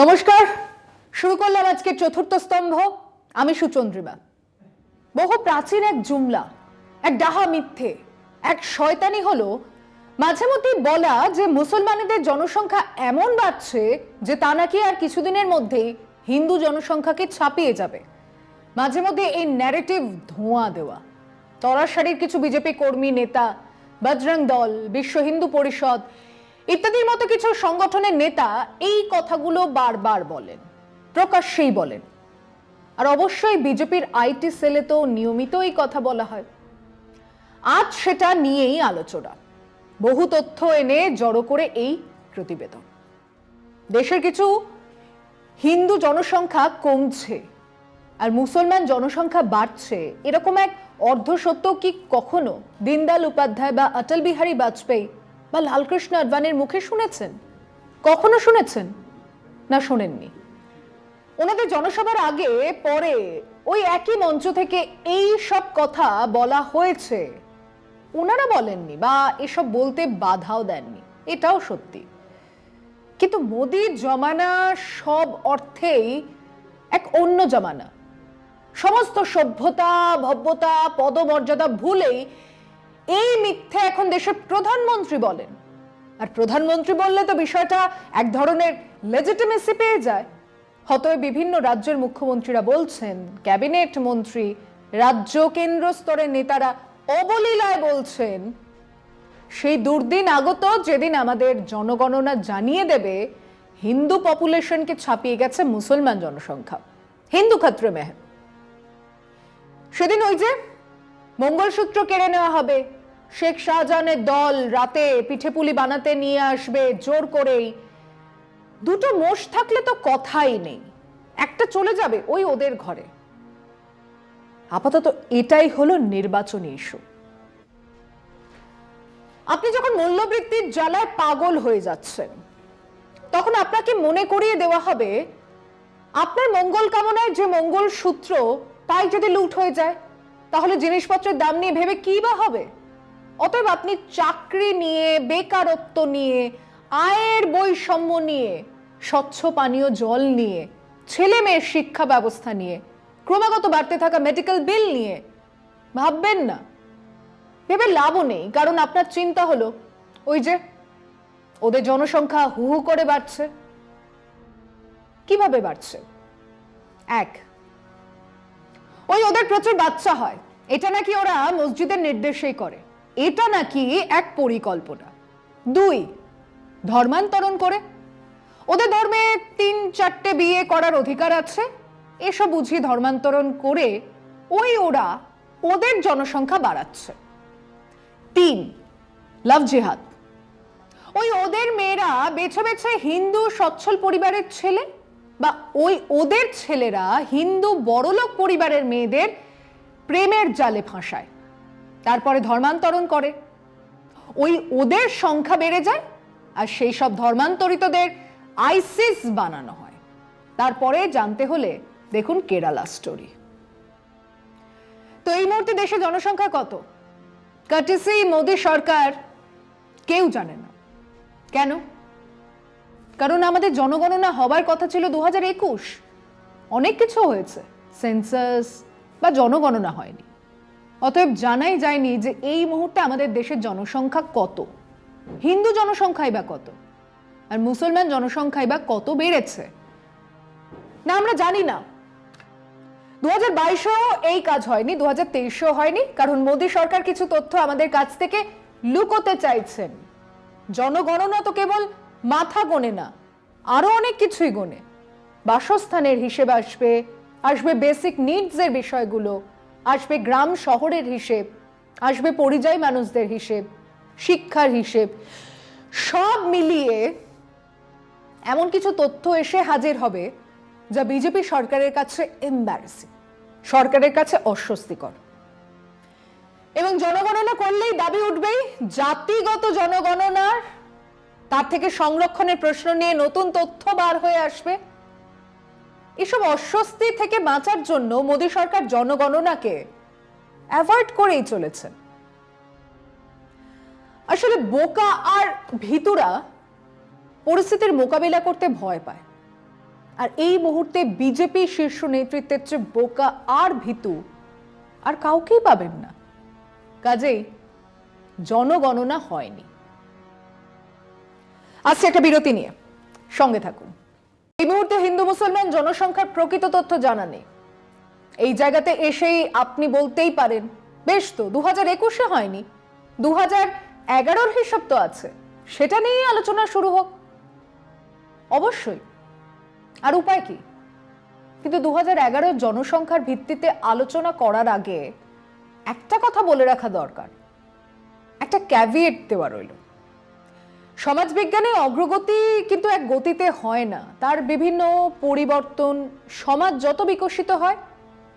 নমস্কার, শুরু করলাম আজকে চতুর্থ স্তম্ভ, আমি সুচন্দ্রিমা। বহু প্রাচীন এক জুমলা, এক ডাহা মিথ্যে, এক শয়তানি হলো, মাঝে মধ্যেই বলা যে মুসলমানদের জনসংখ্যা এমন বাড়ছে যে তা নাকি আর কিছুদিনের মধ্যেই হিন্দু জনসংখ্যাকে ছাপিয়ে যাবে। মাঝে মধ্যে এই ন্যারেটিভ ধোঁয়া দেওয়া তরাশাড়ির কিছু বিজেপি কর্মী নেতা, বজরং দল, বিশ্ব হিন্দু পরিষদ ইত্যাদির মতো কিছু সংগঠনের নেতা এই কথাগুলো বারবার বলেন, প্রকাশ্যেই বলেন। আর অবশ্যই বিজেপির আইটি সেলে তো নিয়মিত এই কথা বলা হয়। আজ সেটা নিয়েই আলোচনা। বহু তথ্য এনে জড়ো করে এই প্রতিবেদন। দেশের কিছু হিন্দু জনসংখ্যা কমছে আর মুসলমান জনসংখ্যা বাড়ছে, এরকম এক অর্ধসত্য কি কখনো? দীনদয়াল উপাধ্যায় বা অটল বিহারী বাজপেয়ী বা লালকৃষ্ণ আডবাণীর মুখে শুনেছেন? কখনো শুনেছেন? না, শোনেননি। ওনাদের জনসভার আগে, পরে ওই একই মঞ্চ থেকে এই সব কথা বলা হয়েছে। ওনারা বলেননি বা এসব বলতে বাধাও দেননি। এটাও সত্যি। কিন্তু মোদির জমানা সব অর্থেই এক অন্য জমানা। সমস্ত সভ্যতা, ভব্যতা, পদমর্যাদা ভুলেই এই মিথ্যে এখন দেশের প্রধানমন্ত্রী বলেন। আর প্রধানমন্ত্রী বললে তো বিষয়টা এক ধরনের লেজিটিমেসি পেয়ে যায়। হতয় বিভিন্ন রাজ্যের মুখ্যমন্ত্রীরা বলছেন, ক্যাবিনেট মন্ত্রী, রাজ্য কেন্দ্র স্তরের নেতারা অবলীলায় বলছেন, সেই দুর্দিন আগত যেদিন আমাদের জনগণনা জানিয়ে দেবে, হিন্দু পপুলেশনকে ছাপিয়ে গেছে মুসলমান জনসংখ্যা। হিন্দু ক্ষেত্রে মেহের। সেদিন ওই যে মঙ্গলসূত্র কেড়ে নেওয়া হবে। শেখ শাহজাহানের দল রাতে পিঠেপুলি বানাতে নিয়ে আসবে জোর করেই। দুটো মোষ থাকলে তো কথাই নেই। একটা চলে যাবে ওই ওদের ঘরে। আপাতত এটাই হলো নির্বাচনী ইস্যু। আপনি যখন মূল্যবৃত্তির জ্বালায় পাগল হয়ে যাচ্ছেন, তখন আপনাকে মনে করিয়ে দেওয়া হবে, আপনার মঙ্গল কামনায় যে মঙ্গল সূত্র, তাই যদি লুট হয়ে যায়। তাহলে জিনিসপত্রের দাম নিয়ে ভেবে কি বা হবে? অতএব আপনি চাকরি নিয়ে, বেকারত্ব নিয়ে, আয়ের বৈষম্য নিয়ে, স্বচ্ছ পানীয় জল নিয়ে, ছেলে মেয়ের শিক্ষা ব্যবস্থা নিয়ে, ক্রমাগত বাড়তে থাকা মেডিকেল বিল নিয়ে, ভাববেন না। ভেবে লাভও নেই, কারণ আপনার চিন্তা হলো, ওই যে, ওদের জনসংখ্যা হু হু করে বাড়ছে। কীভাবে বাড়ছে? এক ওই ওদের প্রচুর বাচ্চা হয়। এটা নাকি ওরা মসজিদের নির্দেশেই করে। এটা নাকি এক পরিকল্পনা। দুই, ধর্মান্তরণ করে। ওদের ধর্মে তিন, চারটে বিয়ে করার অধিকার আছে। এসব বুঝি ধর্মান্তরণ করে ওই ওরা ওদের জনসংখ্যা বাড়াচ্ছে। তিন, লাভ জিহাদ। ওই ওদের মেয়েরা বেছে বেছে হিন্দু সচ্ছল পরিবারের ছেলে। বা ওই ওদের ছেলেরা হিন্দু বড়লোক পরিবারের মেয়েদের প্রেমের জালে ফাঁসায়। তারপরে ধর্মান্তরণ করে। ওই ওদের সংখ্যা বেড়ে যায় আর সেই সব ধর্মান্তরিতদের আইসিস বানানো হয়। তারপরে জানতে হলে দেখুন কেরালা স্টোরি। তো এই মুহূর্তে দেশে জনসংখ্যা কত? কাটিসি মোদী সরকার কেউ জানে না। কেন? কারণ আমাদের জনগণনা হবার কথা ছিল দু একুশ। অনেক কিছু হয়েছে সেন্সাস বা জনগণনা হয়নি। অতএব জানাই যায়নি যে এই মুহূর্তে আমাদের দেশের জনসংখ্যা কত। হিন্দু জনসংখ্যাই বা কত, আর মুসলমান জনসংখ্যাই বা কত বেড়েছে, না আমরা জানি না। দু হাজার বাইশেও এই কাজ হয়নি, দু হাজার তেইশেও হয়নি, কারণ মোদী সরকার কিছু তথ্য আমাদের কাছ থেকে লুকোতে চাইছেন। জনগণনা তো কেবল মাথা গোনে না, আরও অনেক কিছুই গোনে। বাসস্থানের হিসেব আসবে আসবে বেসিক নিডসের বিষয়গুলো, আসবে গ্রাম শহরের হিসেব, আসবে পরিযায়ী মানুষদের হিসেব, শিক্ষার হিসেব, সব মিলিয়ে এমন কিছু তথ্য এসে হাজির হবে যা বিজেপি সরকারের কাছে এম্বারেসিং সরকারের কাছে অস্বস্তিকর। এবং জনগণনা করলেই দাবি উঠবেই, জাতিগত জনগণনার তার থেকে সংরক্ষণের প্রশ্ন নিয়ে নতুন তথ্য বার হয়ে আসবে। এসব অস্বস্তি থেকে বাঁচার জন্য মোদী সরকার জনগণনাকে অ্যাভয়েড করেই চলেছেন। আসলে বোকা আর ভিতুরা পরিস্থিতির মোকাবিলা করতে ভয় পায়। আর এই মুহূর্তে বিজেপি শীর্ষ নেতৃত্বের চেয়ে বোকা আর ভীতু আর কাউকেই পাবেন না। কাজেই জনগণনা হয়নি। আজকে একটা বিরতি নিয়ে। সঙ্গে থাকুন। এই মুহূর্তে হিন্দু মুসলমান জনসংখ্যার প্রকৃত তথ্য জানা নেই। এই জায়গাতে এসেই আপনি বলতেই পারেন, বেশ তো দু হাজার একুশে হয়নি। দু হাজার এগারোর হিসাব তো আছে। সেটা নিয়েই আলোচনা শুরু হোক। অবশ্যই। আর উপায় কি? কিন্তু দু হাজার এগারোর জনসংখ্যার ভিত্তিতে আলোচনা করার আগে একটা কথা বলে রাখা দরকার। একটা ক্যাভিয়েট দেওয়া রইল। সমাজবিজ্ঞানে অগ্রগতি কিন্তু এক গতিতে হয় না। তার বিভিন্ন পরিবর্তন সমাজ যত বিকশিত হয়,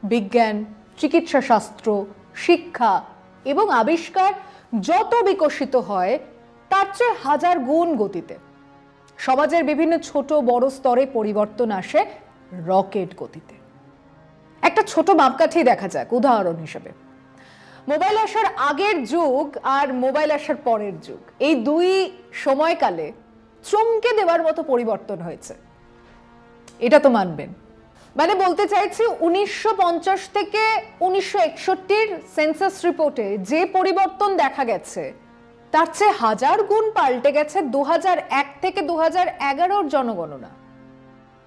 বিজ্ঞান, চিকিৎসা শাস্ত্র, শিক্ষা এবং আবিষ্কার যত বিকশিত হয়, তার চেয়ে হাজার গুণ গতিতে। সমাজের বিভিন্ন ছোট বড় স্তরে পরিবর্তন আসে রকেট গতিতে। একটা ছোট মাপকাঠি দেখা যাক, উদাহরণ হিসেবে। মোবাইল আসার আগের যুগ আর মোবাইল আসার পরের যুগ। এই দুই সময়কালে চমকে দেওয়ার মতো পরিবর্তন হয়েছে। এটা তো মানবেন। মানে বলতে চাইছি, উনিশশো পঞ্চাশ থেকে উনিশশো একষট্টির সেন্সাস রিপোর্টে যে পরিবর্তন দেখা গেছে, তার চেয়ে হাজার গুণ পাল্টে গেছে দু থেকে দু হাজার জনগণনা।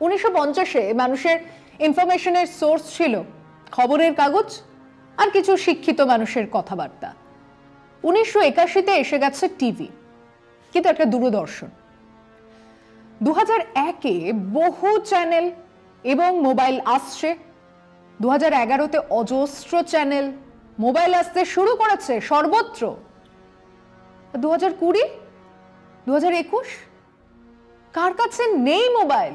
উনিশশো পঞ্চাশে মানুষের ইনফরমেশনের সোর্স ছিল খবরের কাগজ আর কিছু শিক্ষিত মানুষের কথাবার্তা। উনিশশো একাশিতে এসে গেছে টিভি, কিন্তু একটা দূরদর্শন। দু হাজার একে বহু চ্যানেল এবং মোবাইল আসছে। দু হাজার এগারোতে অজস্র চ্যানেল মোবাইল আসতে শুরু করেছে সর্বত্র। দু হাজার কুড়ি দু হাজার একুশ, কার কাছে নেই মোবাইল?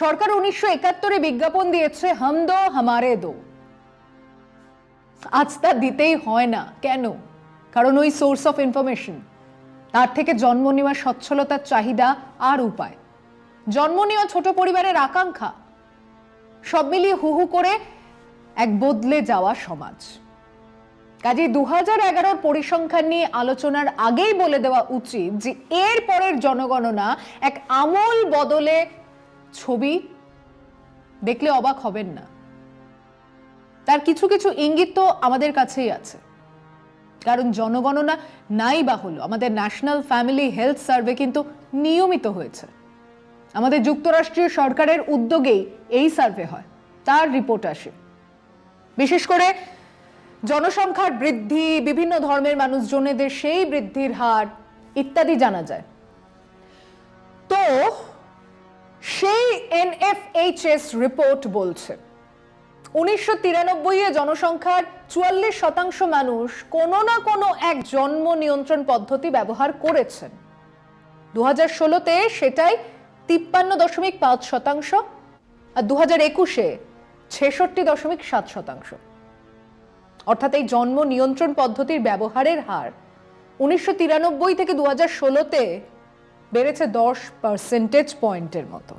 সরকার উনিশশো একাত্তরে বিজ্ঞাপন দিয়েছে হাম দো হামারে দো। আজ তা দিতেই হয় না, কেন? কারণ ওই সোর্স অফ ইনফরমেশন তার থেকে জন্ম নেওয়া সচ্ছলতার চাহিদা আর উপায়। জন্ম নেওয়া ছোট পরিবারের আকাঙ্ক্ষা। সব মিলিয়ে হু হু করে এক বদলে যাওয়া সমাজ। কাজে দু হাজার এগারোর পরিসংখ্যান নিয়ে আলোচনার আগেই বলে দেওয়া উচিত যে, এর পরের জনগণনা এক আমল বদলে ছবি দেখলে অবাক হবেন না। তার কিছু কিছু ইঙ্গিত তো আমাদের কাছেই আছে। কারণ জনগণনা নাই বা হলো আমাদের ন্যাশনাল ফ্যামিলি হেলথ সার্ভে কিন্তু নিয়মিত হয়েছে। আমাদের যুক্তরাষ্ট্রীয় সরকারের উদ্যোগেই এই সার্ভে হয়। তার রিপোর্ট আসে। বিশেষ করে জনসংখ্যার বৃদ্ধি, বিভিন্ন ধর্মের মানুষজনেদের সেই বৃদ্ধির হার ইত্যাদি জানা যায়। তো সেই এনএফএইচএস রিপোর্ট বলছে উনিশশো তিরানব্বই এ জনসংখ্যার চুয়াল্লিশ শতাংশ মানুষ কোনো না কোনো এক জন্ম নিয়ন্ত্রণ পদ্ধতি ব্যবহার করেছেন। দু হাজার ষোলোতে সেটাই তিপ্পান্ন দশমিক পাঁচ শতাংশ আর দু হাজার একুশে ছেষট্টি দশমিক সাত শতাংশ। অর্থাৎ এই জন্ম নিয়ন্ত্রণ পদ্ধতির ব্যবহারের হার উনিশশো তিরানব্বই থেকে দু হাজার ষোলোতে বেড়েছে দশ পার্সেন্টেজ পয়েন্টের মতো।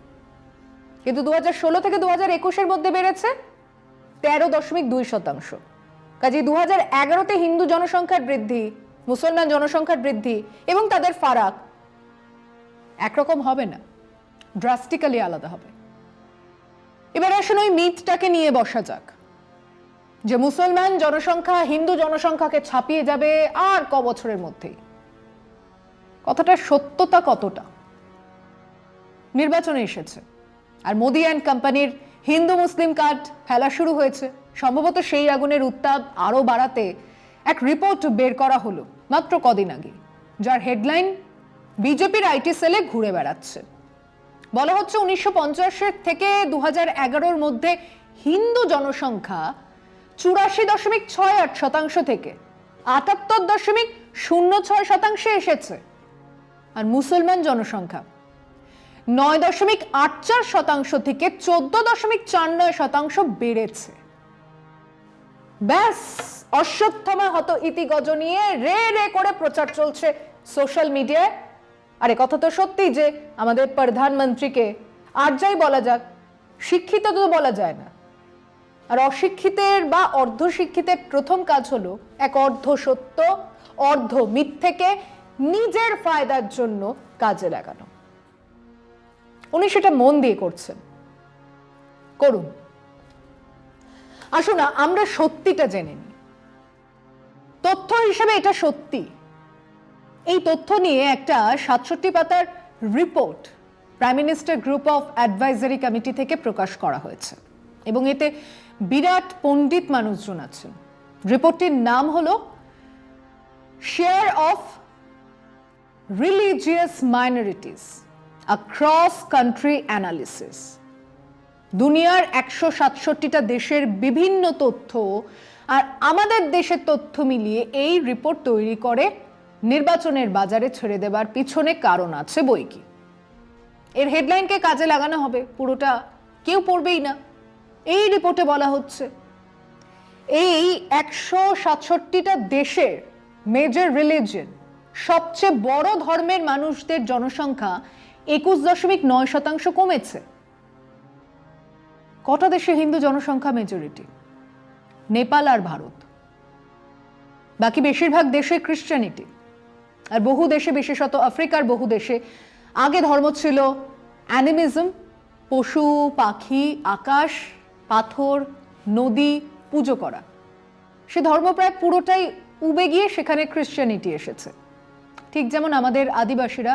কিন্তু দু হাজার ষোলো থেকে দু হাজার একুশের মধ্যে বেড়েছে তেরো দশমিক দুই শতাংশ। কাজে দু হাজার এগারোতে হিন্দু জনসংখ্যার বৃদ্ধি, মুসলমান জনসংখ্যার বৃদ্ধি এবং তাদের ফারাক একরকম হবে না ড্রাস্টিক্যালি আলাদা হবে। এবার আসুন ওই মিথটাকে নিয়ে বসা যাক, যে মুসলমান জনসংখ্যা হিন্দু জনসংখ্যাকে ছাপিয়ে যাবে আর ক বছরের মধ্যেই। কথাটার সত্যতা কতটা? নির্বাচনে এসেছে। আর মোদি অ্যান্ড কোম্পানির হিন্দু মুসলিম কার্ড ফেলা শুরু হয়েছে। সম্ভবত সেই আগুনের উত্তাপ আরও বাড়াতে এক রিপোর্ট বের করা হলো মাত্র কদিন আগে, যার হেডলাইন, বিজেপির আইটি সেলে ঘুরে বেড়াচ্ছে। বলা হচ্ছে উনিশশো থেকে দু হাজার মধ্যে হিন্দু জনসংখ্যা চুরাশি দশমিক ছয় আট শতাংশ থেকে আটাত্তর দশমিক শূন্য ছয় শতাংশে এসেছে। আর মুসলমান জনসংখ্যা নয় দশমিক আট চার শতাংশ থেকে চোদ্দ দশমিক চার নয় শতাংশ বেড়েছে। ব্যাস, অশ্বত্থমা হত ইতিগজ নিয়ে রে রে করে প্রচার চলছে সোশ্যাল মিডিয়ায়। আরে কথা তো সত্যি যে, আমাদের প্রধানমন্ত্রীকে আর যাই বলা যাক, শিক্ষিত তো বলা যায় না। আর অশিক্ষিতের বা অর্ধশিক্ষিতের প্রথম কাজ হলো এক অর্ধ সত্য, অর্ধ মিথ্যেকে নিজের ফায়দার জন্য কাজে লাগানো। উনি সেটা মন দিয়ে করছেন। করুন। আসুন আমরা সত্যিটা জেনে নিই। তথ্য হিসেবে এটা সত্যি। এই তথ্য নিয়ে একটা সাতষট্টি পাতার report prime minister group of advisory committee থেকে প্রকাশ করা হয়েছে। এবং এতে বিরাট পণ্ডিত মানুষজন আছেন। রিপোর্টটির নাম হল share of religious minorities cross country analysis দুনিয়ার একশো সাতষট্টিটা দেশের বিভিন্ন তথ্য আর আমাদের দেশের তথ্য মিলিয়ে এই রিপোর্ট তৈরি করে নির্বাচনের বাজারে ছেড়ে দেবার পিছনে কারণ আছে বই কি? এর হেডলাইনকে কাজে লাগানো হবে? পুরোটা কেউ পড়বেই না। এই রিপোর্টে বলা হচ্ছে, এই একশো সাতষট্টিটা দেশের মেজর রিলিজিয়ন সবচেয়ে বড় ধর্মের মানুষদের জনসংখ্যা একুশ দশমিক নয় শতাংশ কমেছে। কটা দেশে হিন্দু জনসংখ্যা মেজরিটি নেপাল আর ভারত। বাকি বেশিরভাগ দেশে খ্রিস্টানিটি আর বহু দেশে, বিশেষত আফ্রিকার বহু দেশে, আগে ধর্ম ছিল অ্যানিমিজম পশু, পাখি, আকাশ, পাথর, নদী, পুজো করা। সে ধর্ম প্রায় পুরোটাই উবে গিয়ে সেখানে খ্রিস্টানিটি এসেছে। ঠিক যেমন আমাদের আদিবাসীরা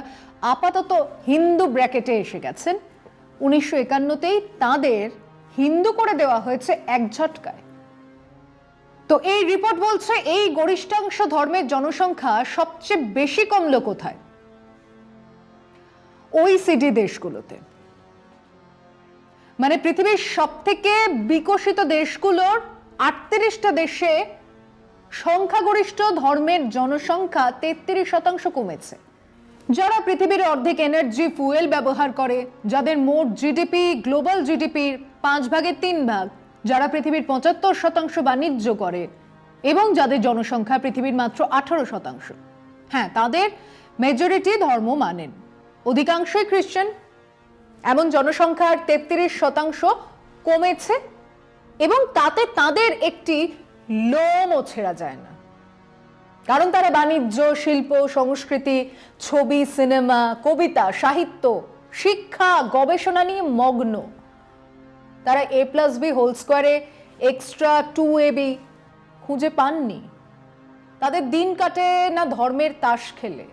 আপাতত হিন্দু ব্র্যাকেটে এসে গেছেন। উনিশশো একান্নতেই তাঁদের হিন্দু করে দেওয়া হয়েছে এক ঝটকায়। তো এই রিপোর্ট বলছে এই গরিষ্ঠাংশ ধর্মের জনসংখ্যা সবচেয়ে বেশি কমলো কোথায়? ওই সিডি দেশগুলোতে। মানে পৃথিবীর সব থেকে বিকশিত দেশগুলোর আটত্রিশটা দেশে সংখ্যাগরিষ্ঠ ধর্মের জনসংখ্যা তেত্রিশ শতাংশ কমেছে। যারা পৃথিবীর অর্ধেক এনার্জি ফুয়েল ব্যবহার করে, যাদের মোট জিডিপি গ্লোবাল জিডিপির পাঁচ ভাগের তিন ভাগ, যারা পৃথিবীর পঁচাত্তর শতাংশ বাণিজ্য করে এবং যাদের জনসংখ্যা পৃথিবীর মাত্র আঠারো শতাংশ। হ্যাঁ তাদের মেজরিটি ধর্ম মানেন। অধিকাংশই খ্রিস্টান এমন জনসংখ্যার তেত্রিশ শতাংশ কমেছে এবং তাতে তাদের একটি লোমও ছেঁড়া যায় না। কারণ তারা বাণিজ্য, শিল্প, সংস্কৃতি, ছবি, সিনেমা, কবিতা, সাহিত্য, শিক্ষা, গবেষণা নিয়ে মগ্ন। তারা এ প্লাস বি হোল স্কোয়ারে এক্সট্রা টু এ বি খুঁজে পাননি। তাদের দিন কাটে না ধর্মের তাস খেলে।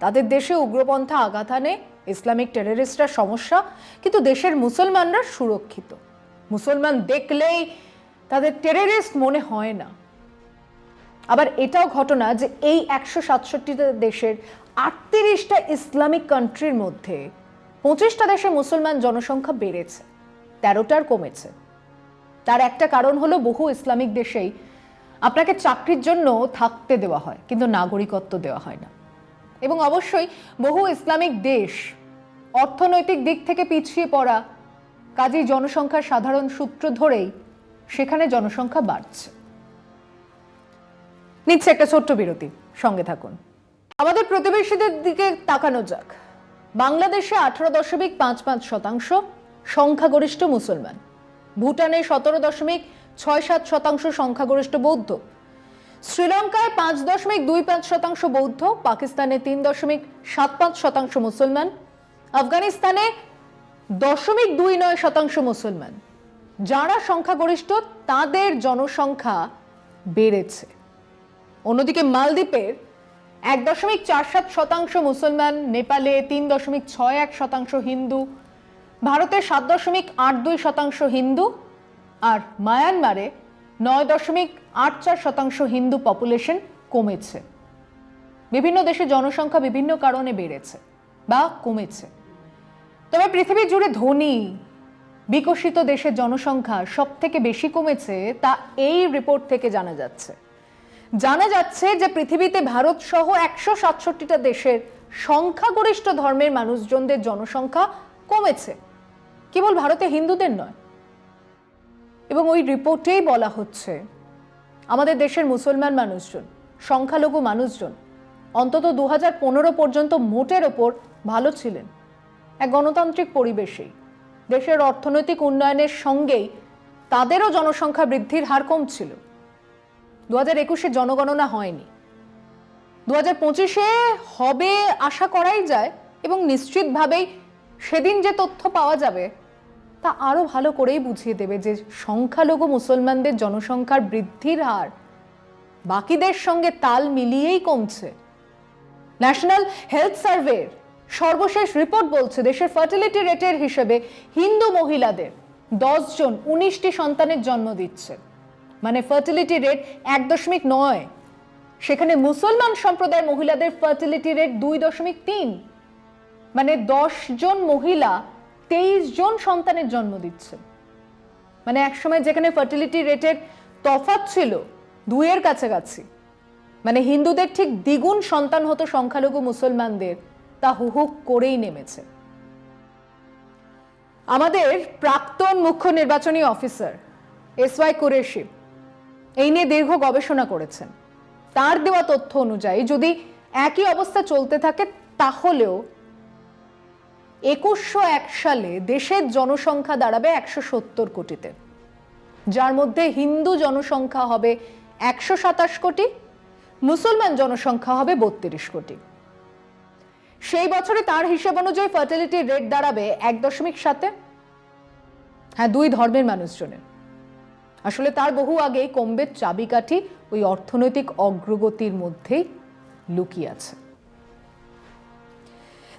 তাদের দেশে উগ্রপন্থা আঘাত আনে, ইসলামিক টেররিস্টরা সমস্যা, কিন্তু দেশের মুসলমানরা সুরক্ষিত। মুসলমান দেখলেই তাদের টেররিস্ট মনে হয় না। আবার এটাও ঘটনা যে এই একশো সাতষট্টিটা দেশের আটত্রিশটা ইসলামিক কান্ট্রির মধ্যে পঁচিশটা দেশে মুসলমান জনসংখ্যা বেড়েছে, তেরোটার কমেছে। তার একটা কারণ হলো বহু ইসলামিক দেশেই আপনাকে চাকরির জন্য থাকতে দেওয়া হয়, কিন্তু নাগরিকত্ব দেওয়া হয় না। এবং অবশ্যই বহু ইসলামিক দেশ অর্থনৈতিক দিক থেকে পিছিয়ে পড়া, কাজেই জনসংখ্যার সাধারণ সূত্র ধরেই সেখানে জনসংখ্যা বাড়ছে। নিচ্ছে একটা ছোট্ট বিরতি, সঙ্গে থাকুন। আমাদের প্রতিবেশীদের দিকে তাকানো যাক। বাংলাদেশে আঠারো দশমিক পাঁচ পাঁচ শতাংশ সংখ্যাগরিষ্ঠ মুসলমান। ভুটানে সতেরো দশমিক ছয় সাত শতাংশ সংখ্যাগরিষ্ঠ বৌদ্ধ। শ্রীলঙ্কায় পাঁচ দশমিক দুই পাঁচ শতাংশ বৌদ্ধ, পাকিস্তানে তিন দশমিক সাত পাঁচ শতাংশ মুসলমান, আফগানিস্তানে দশমিক দুই নয় শতাংশ মুসলমান। যারা সংখ্যাগরিষ্ঠ, তাদের জনসংখ্যা বেড়েছে। অন্যদিকে মালদ্বীপের এক দশমিক চার সাত শতাংশ মুসলমান, নেপালে তিন দশমিক ছয় এক শতাংশ হিন্দু, ভারতে সাত দশমিক আট দুই শতাংশ হিন্দু আর মায়ানমারে নয় দশমিক আট চার শতাংশ হিন্দু পপুলেশন কমেছে। বিভিন্ন দেশে জনসংখ্যা বিভিন্ন কারণে বেড়েছে বা কমেছে। তবে পৃথিবী জুড়ে ধনী বিকশিত দেশের জনসংখ্যা সব থেকে বেশি কমেছে তা এই রিপোর্ট থেকে জানা যাচ্ছে। জানা যাচ্ছে যে পৃথিবীতে ভারত সহ একশো সাতষট্টিটা দেশের সংখ্যাগরিষ্ঠ ধর্মের মানুষজনদের জনসংখ্যা কমেছে। কেবল ভারতে হিন্দুদের নয়। এবং ওই রিপোর্টেই বলা হচ্ছে, আমাদের দেশের মুসলমান মানুষজন, সংখ্যালঘু মানুষজন, অন্তত দু পর্যন্ত মোটের ওপর ভালো ছিলেন। এক গণতান্ত্রিক পরিবেশেই। দেশের অর্থনৈতিক উন্নয়নের সঙ্গেই তাদেরও জনসংখ্যা বৃদ্ধির হার কমছিল। দু হাজার একুশে জনগণনা হয়নি। দু হাজার পঁচিশে হবে আশা করাই যায় এবং নিশ্চিতভাবেই সেদিন যে তথ্য পাওয়া যাবে তা আরও ভালো করেই বুঝিয়ে দেবে যে সংখ্যালঘু মুসলমানদের জনসংখ্যার বৃদ্ধির হার বাকিদের সঙ্গে তাল মিলিয়েই কমছে। ন্যাশনাল হেলথ সার্ভের সর্বশেষ রিপোর্ট বলছে দেশের ফার্টিলিটি রেটের হিসেবে হিন্দু মহিলাদের দশজন, উনিশটি সন্তানের জন্ম দিচ্ছে। মানে ফার্টিলিটি রেট এক দশমিক নয়। সেখানে মুসলমান সম্প্রদায়ের মহিলাদের ফার্টিলিটি রেট দুই দশমিক তিন। মানে জন মহিলা তেইশ জন সন্তানের জন্ম দিচ্ছে। মানে একসময় যেখানে ফার্টিলিটি রেটের তফাত ছিল, দুইয়ের কাছাকাছি। মানে হিন্দুদের ঠিক দ্বিগুণ সন্তান হতো সংখ্যালঘু মুসলমানদের তা হুহুক করেই নেমেছে। আমাদের প্রাক্তন মুখ্য নির্বাচনী অফিসার এস ওয়াই কুরেশি এই নিয়ে দীর্ঘ গবেষণা করেছেন। তার দেওয়া তথ্য অনুযায়ী যদি একই অবস্থা চলতে থাকে, তাহলেও একুশশো এক সালে দেশের জনসংখ্যা দাঁড়াবে একশো সত্তর কোটিতে। যার মধ্যে হিন্দু জনসংখ্যা হবে একশো সাতাশ কোটি, মুসলমান জনসংখ্যা হবে বত্রিশ কোটি। সেই বছরে তার হিসেব অনুযায়ী ফার্টিলিটি রেট দাঁড়াবে এক দশমিক সাতে। হ্যাঁ দুই ধর্মের মানুষজনের। আসলে তার বহু আগেই কমবে চাবিকাঠি ওই অর্থনৈতিক অগ্রগতির মধ্যেই লুকিয়ে আছে।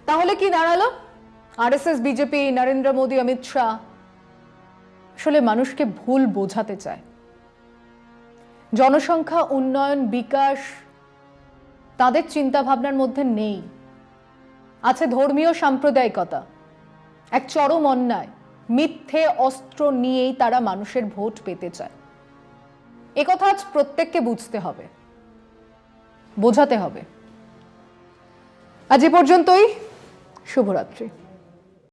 তাহলে কি দাঁড়াল? RSS BJP Narendra Modi, Amit Shah. আসলে মানুষকে ভুল বোঝাতে চায়। জনসংখ্যা, উন্নয়ন, বিকাশ, তাদের চিন্তা ভাবনার মধ্যে নেই। আছে ধর্মীয় সাম্প্রদায়িকতা। এক চরম অন্যায়। মিথ্যে অস্ত্র নিয়েই তারা মানুষের ভোট পেতে চায়। একথা আজ প্রত্যেককে বুঝতে হবে। বোঝাতে হবে। আজ এ পর্যন্তই। শুভরাত্রি।